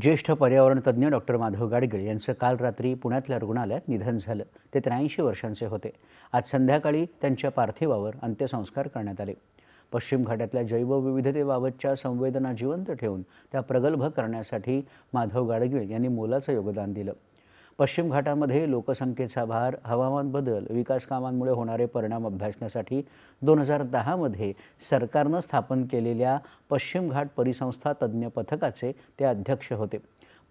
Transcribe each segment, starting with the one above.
ज्येष्ठ पर्यावरण तज्ज्ञ डॉक्टर माधव गाडगीळ यांचं काल रात्री पुण्यातल्या रुग्णालयात निधन झालं. ते त्र्याऐंशी वर्षांचे होते. आज संध्याकाळी त्यांच्या पार्थिवावर अंत्यसंस्कार करण्यात आले. पश्चिम घाटातल्या जैवविविधतेबाबतच्या संवेदना जिवंत ठेवून त्या प्रगल्भ करण्यासाठी माधव गाडगीळ यांनी मोलाचं योगदान दिलं. पश्चिम घाटामध्ये लोकसंख्येचा भार हवामान बदल विकास कामांमुळे होणारे परिणाम अभ्यासण्यासाठी दोन हजार दहामध्ये सरकारनं स्थापन केलेल्या पश्चिम घाट परिसंस्था तज्ज्ञ पथकाचे ते अध्यक्ष होते.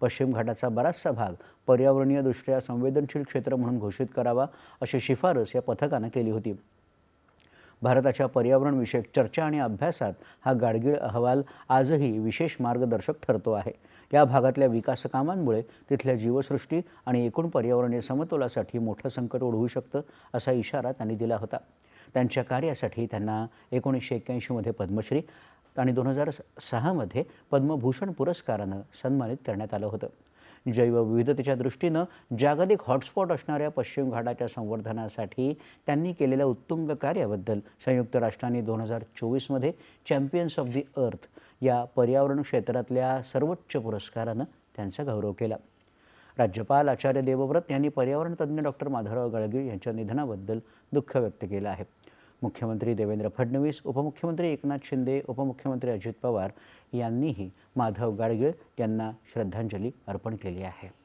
पश्चिम घाटाचा बराचसा भाग पर्यावरणीयदृष्ट्या संवेदनशील क्षेत्र म्हणून घोषित करावा अशी शिफारस या पथकानं केली होती. भारताच्या पर्यावरणविषयक चर्चा आणि अभ्यासात हा गाडगीळ अहवाल आजही विशेष मार्गदर्शक ठरतो आहे. या भागातल्या विकास कामांमुळे तिथल्या जीवसृष्टी आणि एकूण पर्यावरणीय समतोलासाठी मोठं संकट ओढवू शकतं असा इशारा त्यांनी दिला होता. त्यांच्या कार्यासाठी त्यांना एकोणीसशे एक्क्याऐंशीमध्ये पद्मश्री आणि दोन हजार सहामध्ये पद्मभूषण पुरस्कारानं सन्मानित करण्यात आलं होतं. जैवविविधतेच्या दृष्टीनं जागतिक हॉटस्पॉट असणाऱ्या पश्चिम घाटाच्या संवर्धनासाठी त्यांनी केलेल्या उत्तुंग कार्याबद्दल संयुक्त राष्ट्रांनी दोन हजार चोवीसमध्ये चॅम्पियन्स ऑफ दी अर्थ या पर्यावरण क्षेत्रातल्या सर्वोच्च पुरस्कारानं त्यांचा गौरव केला. राज्यपाल आचार्य देवव्रत यांनी पर्यावरण तज्ज्ञ डॉक्टर माधवराव गळगीळ यांच्या निधनाबद्दल दुःख व्यक्त केलं आहे. मुख्यमंत्री देवेंद्र फडणवीस उपमुख्यमंत्री एकनाथ शिंदे उपमुख्यमंत्री अजित पवार यांनीही माधव गाडगीळ यांना श्रद्धांजली अर्पण केली आहे.